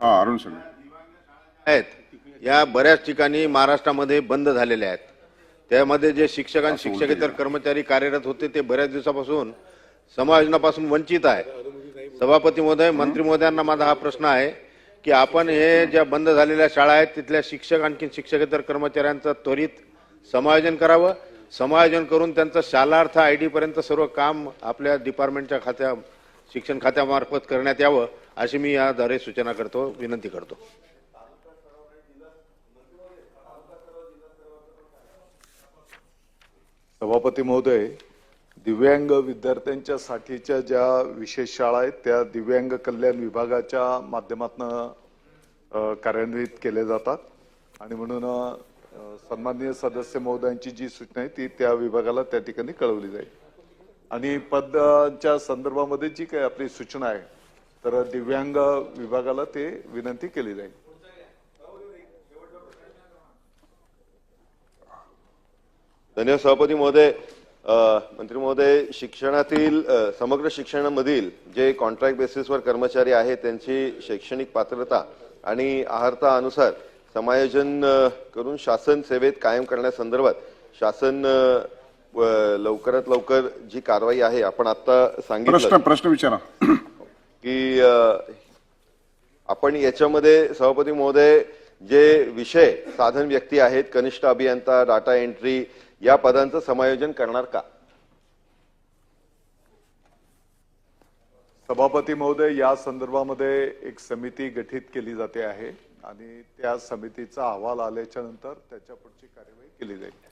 हा अरुण सगळे. आहेत. या बऱ्याच ठिकाणी महाराष्ट्रामध्ये बंद झालेल्या आहेत. त्यामध्ये जे शिक्षक आणि शिक्षकेतर कर्मचारी कार्यरत होते ते बऱ्याच दिवसापासून समायोजनापासून वंचित आहे. सभापती महोदय मंत्री महोदयांना माझा हा प्रश्न आहे की आपण हे ज्या बंद झालेल्या शाळा आहेत तिथल्या शिक्षक आणखी शिक्षकेतर कर्मचाऱ्यांचं त्वरित समायोजन करावं. समायोजन करून त्यांचं शालार्थ आय डी पर्यंत सर्व काम आपल्या डिपार्टमेंटच्या खात्या शिक्षण खात्यामार्फत करण्यात यावं अशी मी याद्वारे सूचना करतो विनंती करतो. सभापती महोदय दिव्यांग विद्यार्थ्यांच्या साठीच्या ज्या विशेष शाळा आहेत त्या दिव्यांग कल्याण विभागाच्या माध्यमातून कार्यान्वित केल्या जातात. आणि म्हणून सन्माननीय सदस्य महोदयांची जी सूचना आहे ती त्या विभागाला त्या ठिकाणी कळवली जाईल. आणि पदाच्या संदर्भामध्ये जी काही आपली सूचना आहे तर दिव्यांग विभागाला ते विनंती केली जाईल. धन्यवाद सभापती महोदय. मंत्री महोदय शिक्षणातील समग्र शिक्षणामधील जे कॉन्ट्रॅक्ट बेसिसवर कर्मचारी आहेत त्यांची शैक्षणिक पात्रता आणि आहारता अनुसार समायोजन करून शासन सेवेत कायम करण्यासंदर्भात शासन लवकरात लवकर जी कारवाई आहे आपण आता प्रश्न सांगितलं. प्रश्न विचारा. की आपण याच्यामध्ये सभापती महोदय जे विषय साधन व्यक्ती आहेत कनिष्ठ अभियंता डाटा एंट्री या पदांचं समायोजन करणार का? सभापती महोदय या संदर्भामध्ये एक समिती गठीत केली जाते आहे आणि त्या समितीचा अहवाल आल्याच्यानंतर त्याच्या पुढची कार्यवाही केली जाईल.